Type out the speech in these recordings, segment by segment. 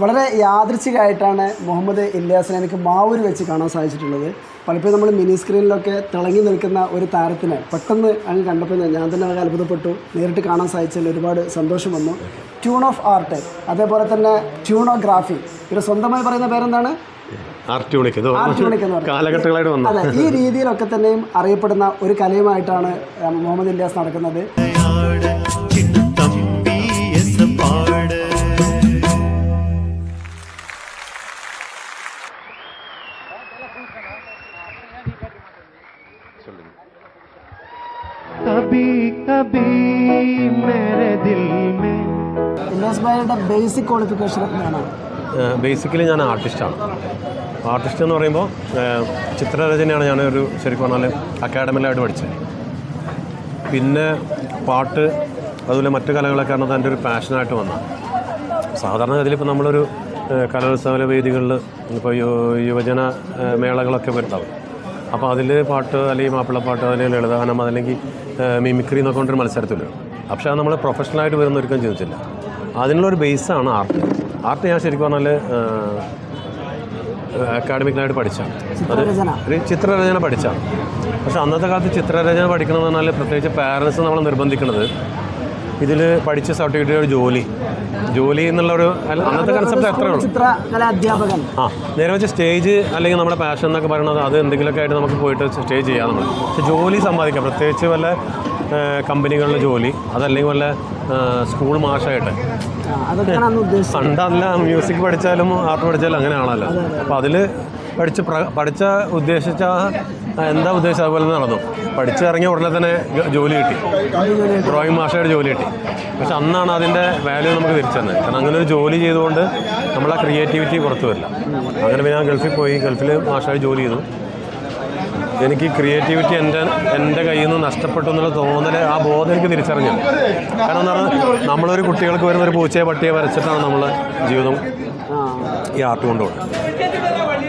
വളരെ യാദൃച്ഛികമായിട്ടാണ് മുഹമ്മദ് ഇല്യാസിനെ എനിക്ക് മാവൂര് വെച്ച് കാണാൻ സാധിച്ചിട്ടുള്ളത്. പലപ്പോഴും നമ്മൾ മിനി സ്ക്രീനിലൊക്കെ തിളങ്ങി നിൽക്കുന്ന ഒരു താരത്തിനെ പെട്ടെന്ന് അങ്ങ് കണ്ടപ്പോൾ ഞാൻ തന്നെ ആകെ അത്ഭുതപ്പെട്ടു. നേരിട്ട് കാണാൻ സാധിച്ചതിൽ ഒരുപാട് സന്തോഷം വന്നു. ട്യൂൺ ഓഫ് ആർട്ട് അതേപോലെ തന്നെ ട്യൂണോഗ്രാഫി ഇവർ സ്വന്തമായി പറയുന്ന പേരെന്താണ്. കാലഘട്ടങ്ങളായിട്ട് അതെ ഈ രീതിയിലൊക്കെ തന്നെയും അറിയപ്പെടുന്ന ഒരു കലയുമായിട്ടാണ് മുഹമ്മദ് ഇല്യാസ് നടക്കുന്നത്. ഇല്യാസ് ബേസിക് ക്വാളിഫിക്കേഷൻ ബേസിക്കലി ഞാൻ ആർട്ടിസ്റ്റാണ് ആർട്ടിസ്റ്റ് എന്ന് പറയുമ്പോൾ ചിത്രരചനയാണ് ഞാൻ ഒരു ശരിക്കും പറഞ്ഞാൽ അക്കാഡമിയിലായിട്ട് പഠിച്ചത്. പിന്നെ പാട്ട് അതുപോലെ മറ്റു കലകളൊക്കെ ആണ് എന്റെ ഒരു പാഷനായിട്ട് വന്നത് സാധാരണഗതിയിൽ ഇപ്പോൾ നമ്മളൊരു കലോത്സവ വേദികളിൽ ഇപ്പോൾ യു- യുവജന മേളകളൊക്കെ വരുത്താവും അപ്പോൾ അതിൽ പാട്ട് അല്ലെങ്കിൽ മാപ്പിളപ്പാട്ട് അല്ലെങ്കിൽ ലളിതഗാനം അതല്ലെങ്കിൽ മിമിക്രി എന്നൊക്കെ കൊണ്ടൊരു മത്സരത്തിലുള്ളൂ പക്ഷേ അത് നമ്മൾ പ്രൊഫഷണലായിട്ട് വരുന്ന ഒരിക്കലും ചോദിച്ചില്ല അതിനുള്ളൊരു ബേസാണ് ആർട്ട് ആർട്ട് ഞാൻ ശരിക്കും പറഞ്ഞാൽ അക്കാഡമിക്കലായിട്ട് അത് ചിത്രരചന. ഒരു ചിത്രരചന പഠിച്ചാണ് പക്ഷെ അന്നത്തെ കാലത്ത് ചിത്രരചന പഠിക്കണമെന്ന് പറഞ്ഞാൽ പ്രത്യേകിച്ച് പാരൻസ് നമ്മൾ നിർബന്ധിക്കുന്നത് ഇതിൽ പഠിച്ച സർട്ടിഫിക്കറ്റ് ഒരു ജോലി. ജോലി എന്നുള്ള ഒരു അന്നത്തെ കൺസെപ്റ്റ് എത്ര ഉള്ളൂ. ആ നേരെ വെച്ച് സ്റ്റേജ് അല്ലെങ്കിൽ നമ്മുടെ പാഷൻ എന്നൊക്കെ പറയുന്നത് അത് എന്തെങ്കിലുമൊക്കെ ആയിട്ട് നമുക്ക് പോയിട്ട് സ്റ്റേജ് ചെയ്യാം നമ്മൾ പക്ഷെ ജോലി സമ്പാദിക്കാം. പ്രത്യേകിച്ച് വല്ല കമ്പനികളിലെ ജോലി അതല്ലെങ്കിൽ വല്ല സ്കൂൾ മാഷായിട്ട്. പണ്ടല്ല മ്യൂസിക് പഠിച്ചാലും ആർട്ട് പഠിച്ചാലും അങ്ങനെ അങ്ങനെയാണല്ലോ അപ്പോൾ അതിൽ പഠിച്ച് പ്ര- പഠിച്ച ഉദ്ദേശിച്ച എന്താ ഉദ്ദേശിച്ചത്? അതുപോലെ തന്നെ നടന്നു. പഠിച്ചിറങ്ങിയ ഉടനെ തന്നെ ജോലി കിട്ടി. ഡ്രോയിങ് മാഷയുടെ ജോലി കിട്ടി. പക്ഷെ അന്നാണ് അതിന്റെ വാല്യൂ നമുക്ക് തിരിച്ചത് കാരണം അങ്ങനെ ഒരു ജോലി ചെയ്തുകൊണ്ട് നമ്മളെ ക്രിയേറ്റിവിറ്റി പുറത്തു വരില്ല. അങ്ങനെ പിന്നെ ഞാൻ ഗൾഫിൽ പോയി ഗൾഫിൽ മാഷായി ജോലി ചെയ്തു. എനിക്ക് ക്രിയേറ്റിവിറ്റി എന്റെ എന്റെ കയ്യിൽ നിന്ന് നഷ്ടപ്പെട്ടു എന്നുള്ള തോന്നൽ ആ ബോധം എനിക്ക് തിരിച്ചറിഞ്ഞു കാരണം എന്താ പറഞ്ഞാൽ നമ്മളൊരു കുട്ടികൾക്ക് വരുന്ന ഒരു പൂച്ചയെ പട്ടിയെ വരച്ചിട്ടാണ് നമ്മൾ ജീവിതം ഈ ആർട്ട് കൊണ്ടുപോകുന്നത്.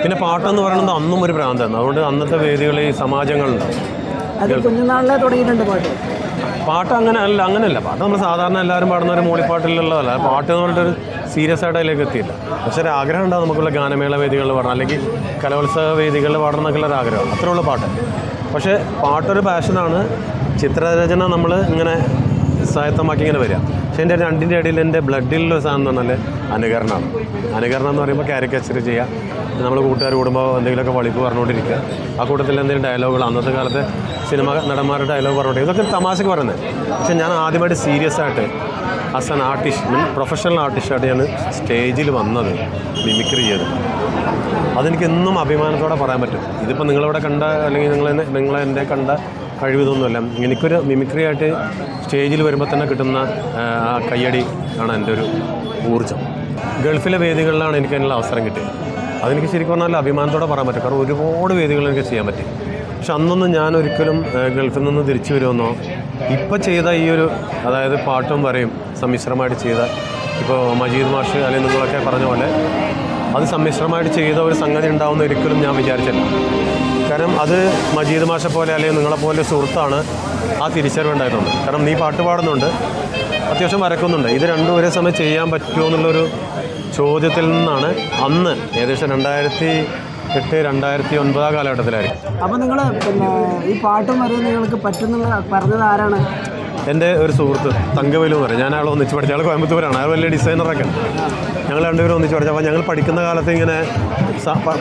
പിന്നെ പാട്ടെന്ന് പറയുന്നത് അന്നും ഒരു ഭ്രാന്താണ് അതുകൊണ്ട് അന്നത്തെ വേദികളിൽ സമാജങ്ങളുണ്ട്. കുഞ്ഞുനാളിലെ തുടങ്ങിയിട്ടുണ്ട് പാട്ട്. പാട്ട് അങ്ങനെ അല്ല അങ്ങനെയല്ല പാട്ട് നമ്മൾ സാധാരണ എല്ലാവരും പാടുന്ന ഒരു മൂളിപ്പാട്ടിലുള്ളതല്ല. പാട്ട് എന്ന് പറഞ്ഞിട്ടൊരു സീരിയസ് ആയിട്ട് അതിലേക്ക് എത്തിയില്ല. പക്ഷെ ഒരു ആഗ്രഹം ഉണ്ടാവും നമുക്കുള്ള ഗാനമേള വേദികളിൽ പാടണം അല്ലെങ്കിൽ കലോത്സവ വേദികളിൽ പാടണം എന്നൊക്കെയുള്ള ഒരു ആഗ്രഹം. അത്രേ ഉള്ളൂ പാട്ട്. പക്ഷേ പാട്ടൊരു പാഷനാണ്. ചിത്രരചന നമ്മൾ ഇങ്ങനെ സ്വായത്തമാക്കി ഇങ്ങനെ വരിക. പക്ഷേ എന്റെ രണ്ടിന്റെ ഇടയിൽ എന്റെ ബ്ലഡിലുള്ള സാധനം എന്ന് പറഞ്ഞാൽ അനുകരണമാണ്. അനുകരണം എന്ന് പറയുമ്പോൾ കാരിക്കച്ചർ ചെയ്യുക. നമ്മൾ കൂട്ടുകാർ കൂടുമ്പോൾ എന്തെങ്കിലുമൊക്കെ വളിപ്പ് പറഞ്ഞുകൊണ്ടിരിക്കുക. ആ കൂട്ടത്തിൽ എന്തെങ്കിലും ഡയലോഗുകൾ അന്നത്തെ കാലത്ത് സിനിമ നടന്മാരുടെ ഡയലോഗ് പറഞ്ഞുകൊണ്ട് ഇതൊക്കെ തമാശക്ക് പറയുന്നത്. പക്ഷേ ഞാൻ ആദ്യമായിട്ട് സീരിയസ് ആയിട്ട് as an artist mean professional ആർട്ടിസ്റ്റായിട്ട് ഞാൻ സ്റ്റേജിൽ വന്നത് മിമിക്രി ചെയ്ത് അതെനിക്ക് എന്നും അഭിമാനത്തോടെ പറയാൻ പറ്റും. ഇതിപ്പോൾ നിങ്ങളിവിടെ കണ്ട അല്ലെങ്കിൽ നിങ്ങൾ നിങ്ങൾ എന്റെ കണ്ട കഴിവിതൊന്നുമല്ല. എനിക്കൊരു മിമിക്രി ആയിട്ട് സ്റ്റേജിൽ വരുമ്പോൾ തന്നെ കിട്ടുന്ന ആ കയ്യടി ആണ് എന്റെ ഒരു ഊർജം. ഗൾഫിലെ വേദികളിലാണ് എനിക്ക് അതിനുള്ള അവസരം കിട്ടിയത്. അതെനിക്ക് ശരിക്കും പറഞ്ഞാൽ അഭിമാനത്തോടെ പറയാൻ പറ്റും. കാരണം ഒരുപാട് വേദികൾ എനിക്ക് ചെയ്യാൻ പറ്റി. പക്ഷെ അന്നൊന്നും ഞാൻ ഒരിക്കലും ഗൾഫിൽ നിന്ന് തിരിച്ചു വരുമെന്നോ ഇപ്പം ചെയ്ത ഈ ഒരു അതായത് പാട്ടും വരെയും സമ്മിശ്രമായിട്ട് ചെയ്ത ഇപ്പോൾ മജീദ് മാഷ് അല്ലെങ്കിൽ നിങ്ങളൊക്കെ പറഞ്ഞ പോലെ അത് സമ്മിശ്രമായിട്ട് ചെയ്ത ഒരു സംഗതി ഉണ്ടാവുന്ന ഒരിക്കലും ഞാൻ വിചാരിച്ചില്ല. കാരണം അത് മജീദ് മാഷെ പോലെ അല്ലെങ്കിൽ നിങ്ങളെപ്പോലെ സുഹൃത്താണ് ആ തിരിച്ചറിവുണ്ടായിട്ടുണ്ട് കാരണം നീ പാട്ട് പാടുന്നുണ്ട് അത്യാവശ്യം വരക്കുന്നുണ്ട്. ഇത് രണ്ടും ഒരേ സമയം ചെയ്യാൻ പറ്റുമോ എന്നുള്ളൊരു ചോദ്യത്തിൽ നിന്നാണ് അന്ന് ഏകദേശം രണ്ടായിരത്തി എട്ട് രണ്ടായിരത്തി ഒൻപതാം കാലഘട്ടത്തിലായിരിക്കും. അപ്പോൾ നിങ്ങൾ പിന്നെ ഈ പാട്ടും വരെയും നിങ്ങൾക്ക് പറ്റുന്ന പറഞ്ഞത് ആരാണ്? എന്റെ ഒരു സുഹൃത്ത് തങ്കവലു എന്ന് പറയും. ഞാൻ അയാൾ ഒന്നിച്ച് പഠിച്ചു. അയാൾ കോയമ്പത്തൂരാണ്. അയാൾ വലിയ ഡിസൈനറൊക്കെ. ഞങ്ങൾ രണ്ടുപേരും ഒന്നിച്ച് പഠിച്ചു. അപ്പോൾ ഞങ്ങൾ പഠിക്കുന്ന കാലത്ത് ഇങ്ങനെ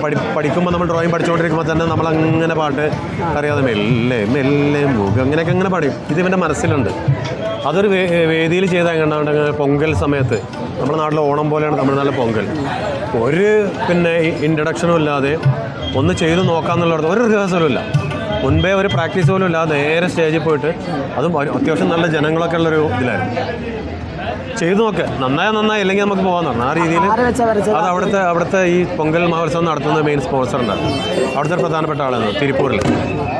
പഠി പഠിക്കുമ്പോൾ നമ്മൾ ഡ്രോയിങ് പഠിച്ചുകൊണ്ടിരിക്കുമ്പോൾ തന്നെ നമ്മൾ അങ്ങനെ പാട്ട് അറിയാതെ മെല്ലെ മെല്ലെ മുഖം അങ്ങനെയൊക്കെ അങ്ങനെ പാടും. ഇത് ഇവന്റെ മനസ്സിലുണ്ട്. അതൊരു വേദിയിൽ ചെയ്താൽ കണ്ടാണ്ട് പൊങ്കൽ സമയത്ത് നമ്മുടെ നാട്ടിലെ ഓണം പോലെയാണ് തമിഴ്നാട്ടിലെ പൊങ്കൽ. ഒരു പിന്നെ ഇൻട്രഡക്ഷനും ഇല്ലാതെ ഒന്ന് ചെയ്ത് നോക്കാമെന്നുള്ളത് ഒരു റിഹേഴ്സലും ഇല്ല. മുൻപേ ഒരു പ്രാക്ടീസ് പോലും ഇല്ലാതെ നേരെ സ്റ്റേജിൽ പോയിട്ട് അതും അത്യാവശ്യം നല്ല ജനങ്ങളൊക്കെ ഉള്ളൊരു ഇതിലായിരുന്നു. ചെയ്തു നോക്ക്. നന്നായ നന്നായി. ഇല്ലെങ്കിൽ നമുക്ക് പോകാൻ പറഞ്ഞു. ആ രീതിയിൽ അത് അവിടുത്തെ അവിടുത്തെ ഈ പൊങ്കൽ മഹോത്സവം നടത്തുന്ന മെയിൻ സ്പോൺസർ ഉണ്ടായിരുന്നു. അവിടുത്തെ പ്രധാനപ്പെട്ട ആളാണ് തിരുപ്പൂരിൽ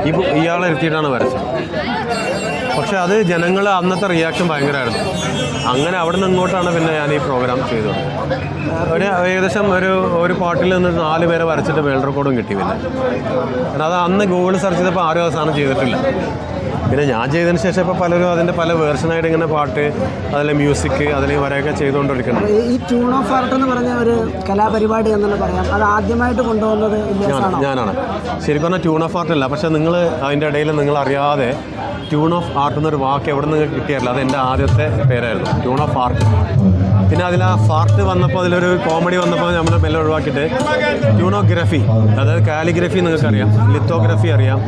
ഈ ഇയാളെ ഇരുത്തിയിട്ടാണ് വരച്ചത്. പക്ഷെ അത് ജനങ്ങൾ അന്നത്തെ റിയാക്ഷൻ ഭയങ്കരമായിരുന്നു അങ്ങനെ അവിടെ നിന്ന് ഇങ്ങോട്ടാണ് പിന്നെ ഞാൻ ഈ പ്രോഗ്രാം ചെയ്തത്. ഒരു ഏകദേശം ഒരു ഒരു പാട്ടിൽ നിന്ന് നാല് പേരെ വരച്ചിട്ട് വേൾഡ് റെക്കോർഡും കിട്ടി പിന്നെ. അത് അന്ന് ഗൂഗിൾ സെർച്ച് ചെയ്തപ്പോൾ ആരും അവസാനം ചെയ്തിട്ടില്ല. പിന്നെ ഞാൻ ചെയ്തതിന് ശേഷം ഇപ്പോൾ പലരും അതിന്റെ പല വേർഷനായിട്ട് ഇങ്ങനെ പാട്ട് അതിലെ മ്യൂസിക് അതിൽ വരെയൊക്കെ ചെയ്തുകൊണ്ടിരിക്കണം ഈ- ട്യൂൺ ഓഫ് ആർട്ട് എന്ന് പറഞ്ഞ ഒരു കലാപരിപാടി എന്നുള്ള പറയാം. അത് ആദ്യമായിട്ട് കൊണ്ടുവന്നത് ഞാനാണ് ശരിക്കും പറഞ്ഞാൽ ട്യൂൺ ഓഫ് ആർട്ട് അല്ല. പക്ഷേ നിങ്ങൾ അതിന്റെ ഇടയിൽ നിങ്ങൾ അറിയാതെ ട്യൂൺ ഓഫ് ആർട്ട് എന്നൊരു വാക്ക് എവിടെ നിന്ന് കിട്ടിയല്ല അത് എന്റെ ആദ്യത്തെ പേരായിരുന്നു. ട്യൂൺ ഓഫ് ആർട്ട് പിന്നെ അതിൽ ആ ഫാർട്ട് വന്നപ്പോൾ അതിലൊരു കോമഡി വന്നപ്പോൾ നമ്മൾ മെല്ലെ ഒഴിവാക്കിയിട്ട് ട്യൂണോഗ്രഫി അതായത് കാലിഗ്രഫി നിങ്ങൾക്കറിയാം ലിത്തോഗ്രഫി അറിയാം.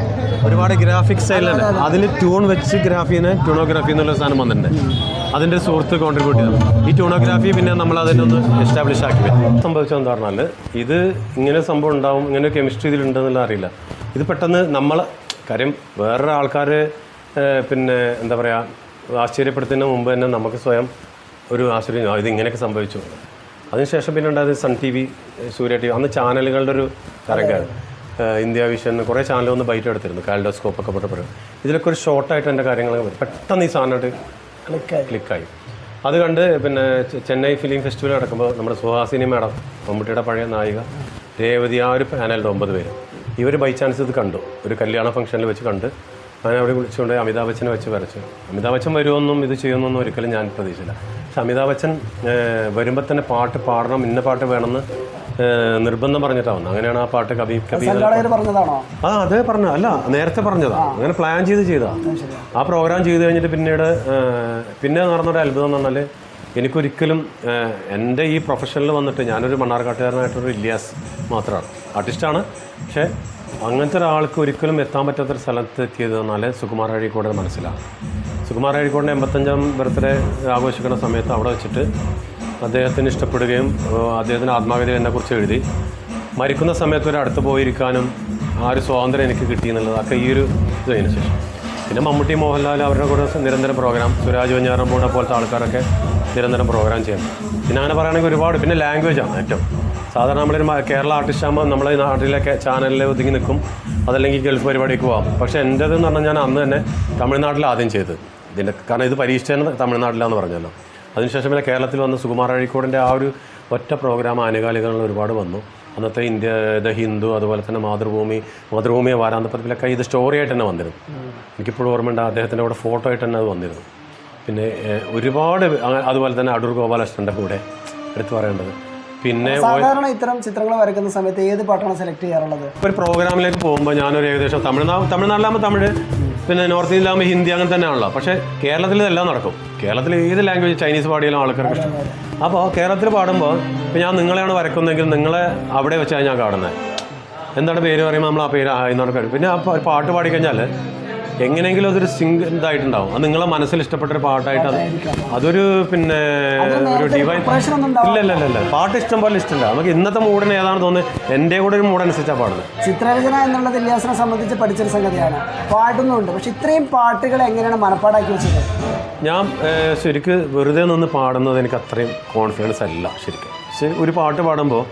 ഒരുപാട് ഗ്രാഫിക് സ്റ്റൈലാണ് അതിൽ ട്യൂൺ വെച്ച് ഗ്രാഫീനെ ട്യൂണോഗ്രഫി എന്നുള്ള സാധനം വന്നിട്ടുണ്ട്. അതിന്റെ സുഹൃത്ത് കോൺട്രിബ്യൂട്ട് ചെയ്തു. ഈ ട്യൂണോഗ്രാഫി പിന്നെ നമ്മൾ അതിനൊന്ന് എസ്റ്റാബ്ലിഷ് ആക്കി വരും സംഭവിച്ചത് എന്താ പറഞ്ഞാൽ ഇത് ഇങ്ങനെ സംഭവം ഉണ്ടാവും ഇങ്ങനെ കെമിസ്ട്രി ഇതിലുണ്ടെന്നുള്ള അറിയില്ല. ഇത് പെട്ടെന്ന് നമ്മൾ കാര്യം വേറൊരു ആൾക്കാർ പിന്നെ എന്താ പറയുക ആശ്ചര്യപ്പെടുത്തുന്നതിന് മുമ്പ് തന്നെ നമുക്ക് സ്വയം ഒരു ആശ്ചര്യം ഇതിങ്ങനെയൊക്കെ ഇത് ഇങ്ങനെയൊക്കെ സംഭവിച്ചു. അതിനുശേഷം പിന്നെ ഉണ്ടായത് Sun T V Surya T V. അന്ന് ചാനലുകളുടെ ഒരു തരംഗമായിരുന്നു ഇന്ത്യ വിഷൻ കുറേ ചാനൽ ഒന്ന് ബൈറ്റ് എടുത്തിരുന്നു. കാൽഡോസ്കോപ്പ് ഒക്കെ പോയിട്ട് പറയും ഇതിലൊക്കെ ഒരു ഷോർട്ടായിട്ട് എന്റെ കാര്യങ്ങളൊക്കെ വരും. പെട്ടെന്ന് ഈ സാധനമായിട്ട് ക്ലിക്കായി. ക്ലിക്കായി. അത് കണ്ട് പിന്നെ ചെന്നൈ ഫിലിം ഫെസ്റ്റിവൽ നടക്കുമ്പോൾ നമ്മുടെ സുഹാസിനി മേഡം മമ്മൂട്ടിയുടെ പഴയ നായിക രേവതി ആ ഒരു പാനലിന്റെ ഒമ്പത് പേര്. ഇവർ ബൈ ചാൻസ് ഇത് കണ്ടു. ഒരു കല്യാണ ഫംഗ്ഷനിൽ വെച്ച് കണ്ട് അങ്ങനെ അവിടെ വിളിച്ചുകൊണ്ട് അമിതാഭ് ബച്ചനെ വെച്ച് വരച്ചു. അമിതാഭ് ബച്ചൻ വരുമെന്നും ഇത് ചെയ്യുമെന്നൊന്നും ഒരിക്കലും ഞാൻ പ്രതീക്ഷിച്ചില്ല. പക്ഷെ അമിതാഭ് ബച്ചൻ വരുമ്പോൾ തന്നെ പാട്ട് പാടണം ഇന്ന പാട്ട് വേണമെന്ന് നിർബന്ധം പറഞ്ഞിട്ടാണ് അങ്ങനെയാണ് ആ പാട്ട് കവി കവി ആ അതേ പറഞ്ഞ അല്ല നേരത്തെ പറഞ്ഞതാ. അങ്ങനെ പ്ലാൻ ചെയ്ത് ചെയ്താ. ആ പ്രോഗ്രാം ചെയ്ത് കഴിഞ്ഞിട്ട് പിന്നീട് പിന്നെ നടന്നൊരു അത്ഭുതം എന്ന് പറഞ്ഞാൽ എനിക്കൊരിക്കലും എന്റെ ഈ പ്രൊഫഷനിൽ വന്നിട്ട് ഞാനൊരു മണ്ണാർക്കാട്ടുകാരനായിട്ടൊരു ഇല്ലിയാസ് മാത്രമാണ് ആർട്ടിസ്റ്റാണ്. പക്ഷേ അങ്ങനത്തെ ഒരാൾക്ക് ഒരിക്കലും എത്താൻ പറ്റാത്തൊരു സ്ഥലത്ത് എത്തിയത് എന്നാൽ സുകുമാർ അഴീക്കോട് മനസ്സിലാണ് സുകുമാർ അഴീക്കോടിന്റെ എൺപത്തഞ്ചാം ബർത്ത്ഡേ ആഘോഷിക്കുന്ന സമയത്ത് അവിടെ വെച്ചിട്ട് അദ്ദേഹത്തിന് ഇഷ്ടപ്പെടുകയും അദ്ദേഹത്തിന്റെ അദ്ദേഹത്തിന് ആത്മകഥ എന്നെക്കുറിച്ച് എഴുതി. മരിക്കുന്ന സമയത്ത് ഒരു അടുത്ത് പോയിരിക്കാനും ആ ഒരു സ്വാതന്ത്ര്യം എനിക്ക് കിട്ടി എന്നുള്ളത് എന്നുള്ളതൊക്കെ ഈ ഒരു ഇതിന് ശേഷം. പിന്നെ മമ്മൂട്ടി മോഹൻലാൽ അവരുടെ കൂടെ നിരന്തരം പ്രോഗ്രാം സുരാജ് വഞ്ഞാറമ്പൂടെ പോലത്തെ ആൾക്കാരൊക്കെ നിരന്തരം പ്രോഗ്രാം ചെയ്യണം പിന്നെ അങ്ങനെ പറയുകയാണെങ്കിൽ ഒരുപാട് പിന്നെ ലാംഗ്വേജാണ് ഏറ്റവും. സാധാരണ നമ്മളൊരു കേരള ആർട്ടിസ്റ്റ് ആകുമ്പോൾ നമ്മളെ നാട്ടിലൊക്കെ ചാനലിൽ ഒതുങ്ങി നിൽക്കും. അതല്ലെങ്കിൽ ഗൾഫ് പരിപാടിക്ക് പോകാം പക്ഷേ എന്ന് പറഞ്ഞാൽ ഞാൻ അന്ന് തന്നെ തമിഴ്നാട്ടിൽ ആദ്യം ചെയ്ത് ഇതിന്റെ കാരണം ഇത് പരീക്ഷിച്ചത് തമിഴ്നാട്ടിലാന്ന് പറഞ്ഞല്ലോ. അതിനുശേഷം പിന്നെ കേരളത്തിൽ വന്ന സുകുമാർ അഴീക്കോടിന്റെ ആ ഒരു ഒറ്റ പ്രോഗ്രാം ആനുകാലികളിൽ ഒരുപാട് വന്നു. അന്നത്തെ ഇന്ത്യ ദ ഹിന്ദു അതുപോലെ തന്നെ മാതൃഭൂമി മാതൃഭൂമിയെ വാരാന്തപ്പത്തിലൊക്കെ ഇത് സ്റ്റോറി ആയിട്ട് തന്നെ വന്നിരുന്നു. എനിക്കിപ്പോഴും ഓർമ്മയുണ്ട് അദ്ദേഹത്തിന്റെ കൂടെ ഫോട്ടോ ആയിട്ട് തന്നെ അത് വന്നിരുന്നു. പിന്നെ ഒരുപാട് അതുപോലെ തന്നെ അടൂർ ഗോപാലകൃഷ്ണന്റെ കൂടെ എടുത്തു പറയേണ്ടത്. പിന്നെ സാധാരണ ഇത്തരം ചിത്രങ്ങൾ വരയ്ക്കുന്ന സമയത്ത് ഏത് പാട്ടാണ് സെലക്ട് ചെയ്യാറുള്ളത്? ഒരു പ്രോഗ്രാമിലേക്ക് പോകുമ്പോൾ ഞാനൊരു ഏകദേശം തമിഴ്നാട് തമിഴ്നാട്ടിലാകുമ്പോൾ തമിഴ് പിന്നെ നോർത്ത് ഇന്ത്യയിലാകുമ്പോൾ ഹിന്ദി അങ്ങനെ തന്നെയാണല്ലോ. പക്ഷേ കേരളത്തിൽ ഇതെല്ലാം നടക്കും. കേരളത്തിൽ ഏത് ലാംഗ്വേജ് ചൈനീസ് പാടിയാലും ആൾക്കാർക്ക് ഇഷ്ടം. അപ്പോൾ കേരളത്തിൽ പാടുമ്പോൾ ഇപ്പോൾ ഞാൻ നിങ്ങളെയാണ് വരക്കുന്നതെങ്കിൽ നിങ്ങളെ അവിടെ വെച്ചാണ് ഞാൻ കാണുന്നത്. എന്താണ് പേര് പറയുമ്പോൾ നമ്മൾ ആ പേര് എന്നാണ് പിന്നെ ആ പാട്ട് പാടിക്കഴിഞ്ഞാൽ എങ്ങനെയെങ്കിലും അതൊരു സിംഗ് ഇതായിട്ടുണ്ടാവും. അത് നിങ്ങളെ മനസ്സിൽ ഇഷ്ടപ്പെട്ട ഒരു പാട്ടായിട്ട് അത് അതൊരു പിന്നെ ഒരു ഡിവൈൻ ഇല്ല ഇല്ല ഇല്ല പാട്ട് ഇഷ്ടം പോലെ ഇഷ്ടമില്ല. നമുക്ക് ഇന്നത്തെ മൂഡിന് ഏതാണ് തോന്നുന്നത് എന്റെ കൂടെ ഒരു മൂഡ് അനുസരിച്ചാണ് പാടുന്നത്. ചിത്രരചന എന്നുള്ളത് ഇല്ലാസിനെ സംബന്ധിച്ച് പഠിച്ചൊരു സംഗതിയാണ്. പാട്ടുന്നുണ്ട് പക്ഷെ ഇത്രയും പാട്ടുകൾ എങ്ങനെയാണ് മനപ്പാടാക്കി വെച്ചത്? ഞാൻ ശരിക്കും വെറുതെ നിന്ന് പാടുന്നത് എനിക്ക് അത്രയും കോൺഫിഡൻസ് അല്ല ശരിക്കും. ഒരു പാട്ട് പാടുമ്പോൾ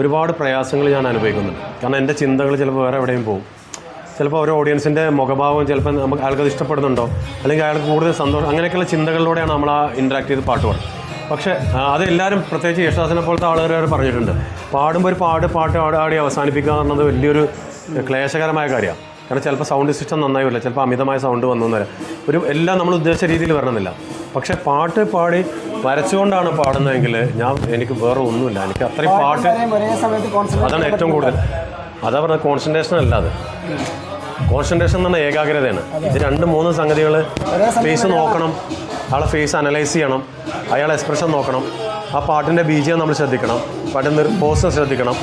ഒരുപാട് പ്രയാസങ്ങൾ ഞാൻ അനുഭവിക്കുന്നുണ്ട്. കാരണം എന്റെ ചിന്തകൾ ചിലപ്പോൾ വേറെ എവിടെയും പോകും. ചിലപ്പോൾ ഒരു ഓഡിയൻസിന്റെ മുഖഭാവം ചിലപ്പോൾ നമുക്ക് അയാൾക്കത് ഇഷ്ടപ്പെടുന്നുണ്ടോ? അല്ലെങ്കിൽ അയാൾക്ക് കൂടുതൽ സന്തോഷം അങ്ങനെയൊക്കെയുള്ള ചിന്തകളിലൂടെയാണ് നമ്മൾ ആ ഇൻട്രാക്ട് ചെയ്ത് പാട്ട് പാടുന്നത്. പക്ഷേ അതെല്ലാവരും അത് പ്രത്യേകിച്ച് യേശുദാസിനെ പോലത്തെ ആളുകൾ വരെ പറഞ്ഞിട്ടുണ്ട്. പാടുമ്പോൾ ഒരു പാട് പാട്ട് ആടി അവസാനിപ്പിക്കുക എന്ന് വലിയൊരു ക്ലേശകരമായ കാര്യമാണ്. കാരണം ചിലപ്പോൾ സൗണ്ട് സിസ്റ്റം നന്നായി വരില്ല ചിലപ്പോൾ അമിതമായ സൗണ്ട് വന്നു വരാം. ഒരു എല്ലാം നമ്മൾ ഉദ്ദേശിച്ച രീതിയിൽ വരണമെന്നില്ല. പക്ഷേ പാട്ട് പാടി വരച്ചുകൊണ്ടാണ് പാടുന്നതെങ്കിൽ ഞാൻ എനിക്ക് വേറെ ഒന്നുമില്ല. എനിക്ക് അത്രയും പാട്ട് അതാണ് ഏറ്റവും കൂടുതൽ. അതാ പറഞ്ഞത് കോൺസെൻട്രേഷൻ അല്ല അത്. കോൺസെൻട്രേഷൻ എന്ന് പറഞ്ഞാൽ ഏകാഗ്രതയാണ്. ഇത് രണ്ട് മൂന്ന് സംഗതികൾ ഫേസ് നോക്കണം. അയാളെ ഫേസ് അനലൈസ് ചെയ്യണം. അയാളെ എക്സ്പ്രഷൻ നോക്കണം. ആ പാട്ടിന്റെ ബീജം നമ്മൾ ശ്രദ്ധിക്കണം. പാട്ടിന്റെ പോസ് ശ്രദ്ധിക്കണം.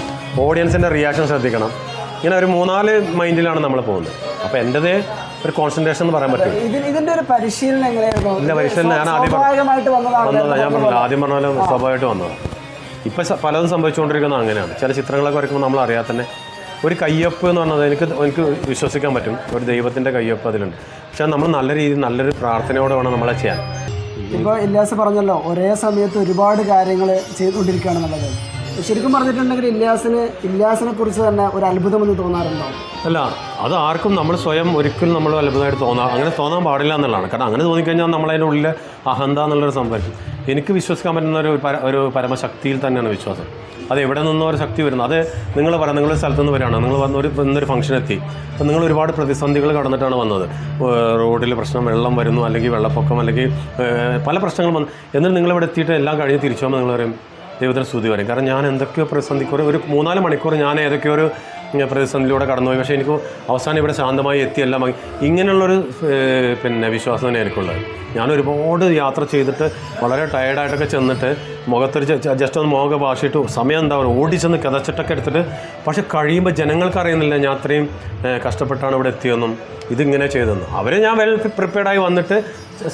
ഓഡിയൻസിന്റെ റിയാക്ഷൻ ശ്രദ്ധിക്കണം. ഇങ്ങനെ ഒരു മൂന്നാൽ മൈൻഡിലാണ് നമ്മൾ പോകുന്നത്. അപ്പോൾ എന്റെതേ ഒരു കോൺസെൻട്രേഷൻ എന്ന് പറയാൻ പറ്റും. ഇതിന്റെ ഇതിന്റെ ഒരു പരിശീലനം എങ്ങനെയായിരുന്നു ഇല്ല പരിശീലനം ഞാൻ ആദ്യം വന്നതാണ് വന്നതാ ഞാൻ പറഞ്ഞില്ല? ആദ്യം പറഞ്ഞ പോലെ സ്വാഭാവികമായിട്ട് വന്നതാണ് ഇപ്പം പലതും സംഭവിച്ചുകൊണ്ടിരിക്കുന്നത് അങ്ങനെയാണ്. ചില ചിത്രങ്ങളൊക്കെ വരയ്ക്കുമ്പോൾ നമ്മൾ അറിയാതെ തന്നെ ഒരു കയ്യൊപ്പ് എന്ന് പറഞ്ഞത് എനിക്ക് എനിക്ക് വിശ്വസിക്കാൻ പറ്റും. ഒരു ദൈവത്തിന്റെ കയ്യൊപ്പ് അതിലുണ്ട്. പക്ഷേ നമ്മൾ നല്ല രീതിയിൽ നല്ലൊരു പ്രാർത്ഥനയോടെ വേണം നമ്മളെ ചെയ്യാൻ. ഇപ്പോൾ ഇല്ലാസ് പറഞ്ഞല്ലോ ഒരേ സമയത്ത് ഒരുപാട് കാര്യങ്ങൾ ചെയ്തുകൊണ്ടിരിക്കുകയാണെന്നുള്ളത് ശരിക്കും പറഞ്ഞിട്ടുണ്ടെങ്കിൽ ഇല്ലാസിന് ഇല്ലാസിനെ കുറിച്ച് തന്നെ ഒരു അത്ഭുതമെന്ന് തോന്നാറുണ്ടോ? അല്ല അത് ആർക്കും നമ്മൾ സ്വയം ഒരിക്കലും നമ്മൾ അത്ഭുതമായിട്ട് തോന്നാം അങ്ങനെ തോന്നാൻ പാടില്ല എന്നുള്ളതാണ്. കാരണം അങ്ങനെ തോന്നിക്കഴിഞ്ഞാൽ നമ്മളതിന്റെ ഉള്ളിൽ അഹന്ത എന്നുള്ളൊരു സംഭവം. എനിക്ക് വിശ്വസിക്കാൻ പറ്റുന്ന ഒരു പര ഒരു പരമശക്തിയിൽ തന്നെയാണ് വിശ്വാസം. അത് എവിടെ നിന്നോ ഒരു ശക്തി വരുന്നത് അത് നിങ്ങൾ പറയാം നിങ്ങൾ സ്ഥലത്ത് നിന്ന് വരികയാണ്. നിങ്ങൾ വന്ന ഒരു ഇന്നൊരു ഫംഗ്ഷൻ എത്തി. അപ്പോൾ നിങ്ങൾ ഒരുപാട് പ്രതിസന്ധികൾ കടന്നിട്ടാണ് വന്നത്. റോഡിൽ പ്രശ്നം വെള്ളം വരുന്നു അല്ലെങ്കിൽ വെള്ളപ്പൊക്കം അല്ലെങ്കിൽ പല പ്രശ്നങ്ങളും വന്നു. എന്നിട്ട് നിങ്ങളിവിടെ എത്തിയിട്ട് എല്ലാം കഴിഞ്ഞ് തിരിച്ചു പോകുമ്പോൾ നിങ്ങൾ പറയും ദൈവത്തിന് സ്തുതി വരും കാരണം ഞാൻ എന്തൊക്കെയോ പ്രതിസന്ധി ഒരു മൂന്നാൽ മണിക്കൂർ ഞാൻ ഏതൊക്കെയോ ഒരു പ്രതിസന്ധിയിലൂടെ കടന്നുപോയി. പക്ഷേ എനിക്ക് അവസാനം ഇവിടെ ശാന്തമായി എത്തി എല്ലാം ആയി. ഇങ്ങനെയുള്ളൊരു പിന്നെ വിശ്വാസം തന്നെ എനിക്കുള്ളത് ഞാൻ ഒരുപാട് യാത്ര ചെയ്തിട്ട് വളരെ ടയർഡായിട്ടൊക്കെ ചെന്നിട്ട് മുഖത്തൊരു ജസ്റ്റ് ഒന്ന് മുഖമൊക്കെ വാശിയിട്ട് സമയം എന്താ പറയുക? ഓടിച്ചെന്ന് കിതച്ചിട്ടൊക്കെ എടുത്തിട്ട് പക്ഷെ കഴിയുമ്പോൾ ജനങ്ങൾക്ക് അറിയുന്നില്ല ഞാൻ അത്രയും കഷ്ടപ്പെട്ടാണ് ഇവിടെ എത്തിയെന്നും. ഇതിങ്ങനെ ചെയ്തെന്നും. അവരെ ഞാൻ വെൽ പ്രിപ്പയർഡായി വന്നിട്ട്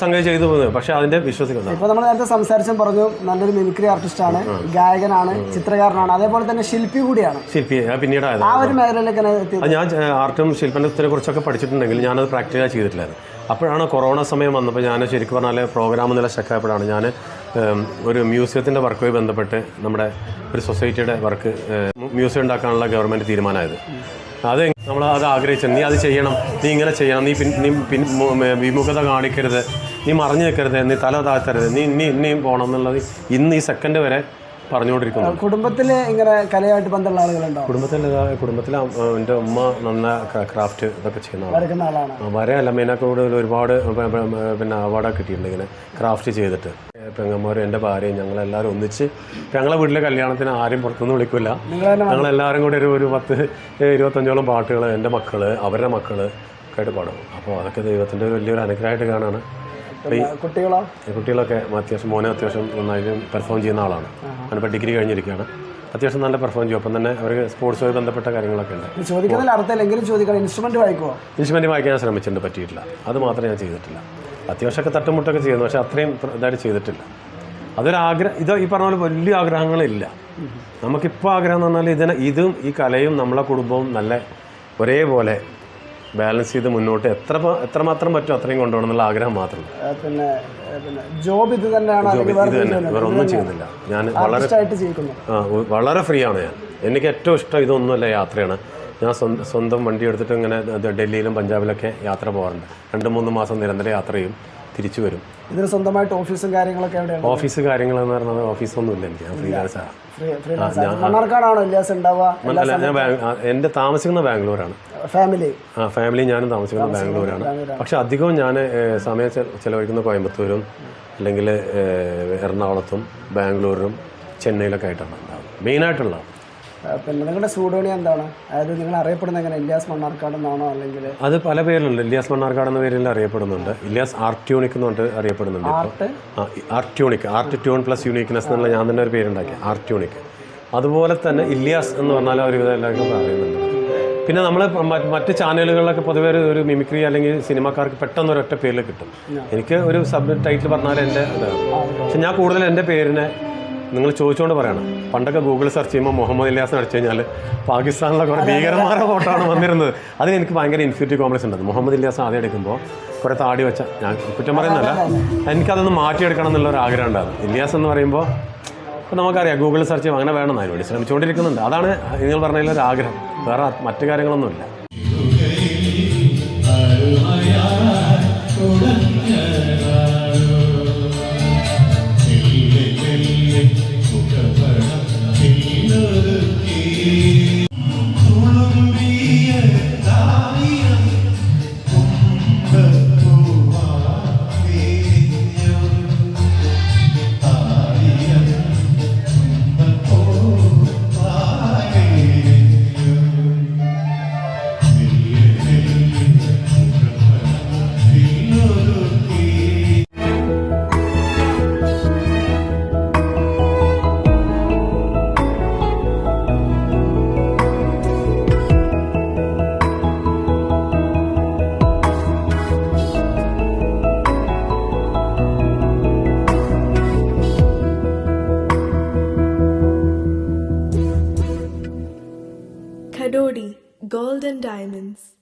സംഗതി ചെയ്തു പോകുന്നത് പക്ഷെ അതിന്റെ വിശ്വസിക്കുന്നത് ഇപ്പോൾ നമ്മൾ നേരത്തെ സംസാരിച്ചും പറഞ്ഞു നല്ലൊരു മിമിക്രി ആർട്ടിസ്റ്റ് ആർട്ടിസ്റ്റാണ് ഗായകനാണ് ചിത്രകാരനാണ് അതേപോലെ തന്നെ ശില്പി കൂടിയാണ്. ശില്പി പിന്നീട് ആ ഒരു മേഖലയിലേക്ക് ഞാൻ ആർട്ടും ശില്പനത്തിനെ കുറിച്ചൊക്കെ പഠിച്ചിട്ടുണ്ടെങ്കിൽ ഞാനത് പ്രാക്ടിക്കലായി ചെയ്തിട്ടില്ലായിരുന്നു. അപ്പോഴാണ് കൊറോണ സമയം വന്നപ്പോൾ ഞാൻ ശരിക്കും പറഞ്ഞാൽ പ്രോഗ്രാം നില സ്റ്റക്കായപ്പോഴാണ് ഞാൻ ഒരു മ്യൂസിയത്തിന്റെ വർക്കുമായി ബന്ധപ്പെട്ട് നമ്മുടെ ഒരു സൊസൈറ്റിയുടെ വർക്ക് മ്യൂസിയം ഉണ്ടാക്കാനുള്ള ഗവൺമെന്റ് തീരുമാനമായത്. അത് നമ്മൾ അത് ആഗ്രഹിച്ചത് നീ അത് ചെയ്യണം. നീ ഇങ്ങനെ ചെയ്യണം. നീ പിൻ നീ പിൻ വിമുഖത കാണിക്കരുത്. നീ മറിഞ്ഞു നിൽക്കരുത്. നീ തല താഴ്ത്തരുത്. നീ ഇനി ഇനിയും പോകണം എന്നുള്ളത് ഇന്ന് ഈ സെക്കൻഡ് വരെ പറഞ്ഞുകൊണ്ടിരിക്കുന്നു. കുടുംബത്തിൽ ഇങ്ങനെ കലയായിട്ട് ബന്ധമുള്ള ആളുകളുണ്ടോ? കുടുംബത്തിൽ കുടുംബത്തിൽ എന്റെ ഉമ്മ നന്ന ക്രാഫ്റ്റ് ഇതൊക്കെ ചെയ്യുന്ന ആളാണ്. വരെയല്ല മെയിനൊക്കെ കൂടുതൽ ഒരുപാട് പിന്നെ അവാർഡൊക്കെ കിട്ടിയിട്ടുണ്ട് ഇങ്ങനെ ക്രാഫ്റ്റ് ചെയ്തിട്ട്. പെങ്ങന്മാരും എന്റെ ഭാര്യയും ഞങ്ങളെല്ലാവരും ഒന്നിച്ച് ഞങ്ങളെ വീട്ടിലെ കല്യാണത്തിന് ആരും പുറത്തുനിന്ന് വിളിക്കില്ല ഞങ്ങളെല്ലാവരും കൂടി ഒരു ഒരു പത്ത് ഇരുപത്തഞ്ചോളം പാട്ടുകൾ എന്റെ മക്കൾ അവരുടെ മക്കൾ ഒക്കെ ആയിട്ട് പാടും. അപ്പോൾ അതൊക്കെ ദൈവത്തിന്റെ വലിയൊരു അനുഗ്രഹമായിട്ട് കാണാണ് കുട്ടികളോ? കുട്ടികളൊക്കെ അത്യാവശ്യം മോനെ അത്യാവശ്യം നന്നായിട്ട് പെർഫോം ചെയ്യുന്ന ആളാണ്. അവനിപ്പോൾ ഡിഗ്രി കഴിഞ്ഞിരിക്കുകയാണ്. അത്യാവശ്യം നല്ല പെർഫോം ചെയ്യും. അപ്പം തന്നെ അവർക്ക് സ്പോർട്സുമായി ബന്ധപ്പെട്ട കാര്യങ്ങളൊക്കെ ഉണ്ട്. ചോദിക്കുന്നതിൽ ചോദിക്കണം. ഇൻസ്ട്രുമെന്റ് വായിക്കുമോ ഇൻസ്ട്രുമെന്റ് വായിക്കാൻ ഞാൻ ശ്രമിച്ചിട്ടുണ്ട്. പറ്റിയിട്ടില്ല. അത് മാത്രമേ ഞാൻ ചെയ്തിട്ടില്ല. അത്യാവശ്യമൊക്കെ തട്ടുമുട്ടൊക്കെ ചെയ്യുന്നു. പക്ഷെ അത്രയും ഇതായിട്ട് ചെയ്തിട്ടില്ല. അതൊരാഗ്രഹം ഇത് ഈ പറഞ്ഞ പോലെ വലിയ ആഗ്രഹങ്ങളില്ല. നമുക്കിപ്പോൾ ആഗ്രഹം എന്ന് പറഞ്ഞാൽ ഇതിനെ ഇതും ഈ കലയും നമ്മളെ കുടുംബവും നല്ല ഒരേപോലെ ബാലൻസ് ചെയ്ത് മുന്നോട്ട് എത്ര എത്രമാത്രം പറ്റും അത്രയും കൊണ്ടുപോകണം എന്നുള്ള ആഗ്രഹം മാത്രം. പിന്നെ പിന്നെ ജോബ് ഇത് തന്നെയാണ് ഇത് തന്നെ. വേറെ ഒന്നും ചെയ്യുന്നില്ല. ഞാൻ വളരെ ആ വളരെ ഫ്രീ ആണ് ഞാൻ. എനിക്ക് ഏറ്റവും ഇഷ്ടം ഇതൊന്നുമല്ല യാത്രയാണ്. ഞാൻ സ്വന്തം വണ്ടി എടുത്തിട്ട് ഇങ്ങനെ ഡൽഹിയിലും പഞ്ചാബിലൊക്കെ യാത്ര പോകാറുണ്ട്. രണ്ട് മൂന്ന് മാസം നിരന്തര യാത്ര ചെയ്യും. തിരിച്ചു വരും. ഇതിന് സ്വന്തമായിട്ട് ഓഫീസും കാര്യങ്ങളൊക്കെ എവിടെയാണ്? ഓഫീസ് കാര്യങ്ങളെന്ന് പറഞ്ഞാൽ ഓഫീസൊന്നും ഇല്ല എനിക്ക്. ഞാൻ ഫ്രീലാൻസാണ് അല്ല ഞാൻ എന്റെ താമസിക്കുന്ന ബാംഗ്ലൂരാണ്. ഫാമിലി? ആ ഫാമിലി ഞാനും താമസിക്കുന്നത് ബാംഗ്ലൂരാണ്. പക്ഷെ അധികവും ഞാൻ സമയം ചെലവഴിക്കുന്ന കോയമ്പത്തൂരും അല്ലെങ്കിൽ എറണാകുളത്തും ബാംഗ്ലൂരും ചെന്നൈയിലൊക്കെ ആയിട്ടാണ് മെയിനായിട്ടുള്ളത്. പിന്നെ നിങ്ങളുടെ സൂഡോണി എന്താണ്? അതായത് നിങ്ങൾ അറിയപ്പെടുന്ന എങ്ങനെ ഇല്ലാസ് മണ്ണാർക്കാട് എന്നാണോ അല്ലെങ്കിൽ അത് പല പേരിലുണ്ട്. ഇല്യാസ് മണ്ണാർക്കാട് എന്ന പേരിൽ അറിയപ്പെടുന്നുണ്ട്. ഇല്യാസ് ആർട്യൂണിക് എന്ന് പറഞ്ഞിട്ട് അറിയപ്പെടുന്നുണ്ട് ഇപ്പോൾ Artunique art tune plus uniqueness എന്നുള്ള ഞാൻ തന്നെ ഒരു പേരുണ്ടാക്കി. ആർട്യൂണിക് അതുപോലെ തന്നെ ഇല്യാസ് എന്ന് പറഞ്ഞാൽ ഒരുവിധം എല്ലാവർക്കും പറയുന്നുണ്ട്. പിന്നെ നമ്മൾ മറ്റ് ചാനലുകളിലൊക്കെ പൊതുവെ ഒരു ഒരു മിമിക്രി അല്ലെങ്കിൽ സിനിമാക്കാർക്ക് പെട്ടെന്ന് ഒരൊറ്റ പേരിൽ കിട്ടും. എനിക്ക് ഒരു സബ് ടൈറ്റിൽ പറഞ്ഞാൽ എന്റെ ഇതാണ്. പക്ഷെ ഞാൻ കൂടുതൽ എന്റെ പേരിനെ നിങ്ങൾ ചോദിച്ചുകൊണ്ട് പറയണം. പണ്ടൊക്കെ ഗൂഗിൾ സെർച്ച് ചെയ്യുമ്പോൾ മുഹമ്മദ് ഇല്ലാസ് അടിച്ചു കഴിഞ്ഞാൽ പാകിസ്ഥാനിലെ കുറേ ഫോട്ടോ ആണ് വന്നിരുന്നത്. അതിന് എനിക്ക് ഭയങ്കര ഇൻഫ്യൂരിറ്റി കോംപ്ലക്സ് ഉണ്ട്. മുഹമ്മദ് ഇല്ലാസ് ആദ്യം എടുക്കുമ്പോൾ കുറേ താടി വെച്ച ഞാൻ കുറ്റം പറയുന്നല്ല എനിക്കതൊന്ന് മാറ്റിയെടുക്കണം എന്നുള്ള ഒരു ആഗ്രഹം ഉണ്ടായിരുന്നു. ഇല്ലാസ് എന്ന് പറയുമ്പോൾ നമുക്കറിയാം ഗൂഗിൾ സെർച്ച് ചെയ്യുമ്പോൾ അങ്ങനെ വേണം അതിന് വേണ്ടി ശ്രമിച്ചുകൊണ്ടിരിക്കുന്നുണ്ട് അതാണ് നിങ്ങൾ പറഞ്ഞതിൽ ഒരു ആഗ്രഹം. വേറെ മറ്റു കാര്യങ്ങളൊന്നുമില്ല.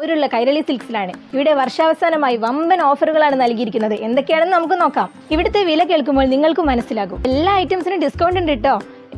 ഒരു മാവൂരുള്ള കൈരളി സിൽക്സിലാണ്. ഇവിടെ വർഷാവസാനമായി വമ്പൻ ഓഫറുകളാണ് നൽകിയിരിക്കുന്നത്. എന്തൊക്കെയാണെന്ന് നമുക്ക് നോക്കാം. ഇവിടുത്തെ വില കേൾക്കുമ്പോൾ നിങ്ങൾക്ക് മനസ്സിലാകും. എല്ലാ ഐറ്റംസിനും ഡിസ്കൗണ്ട് ഉണ്ട് കേട്ടോ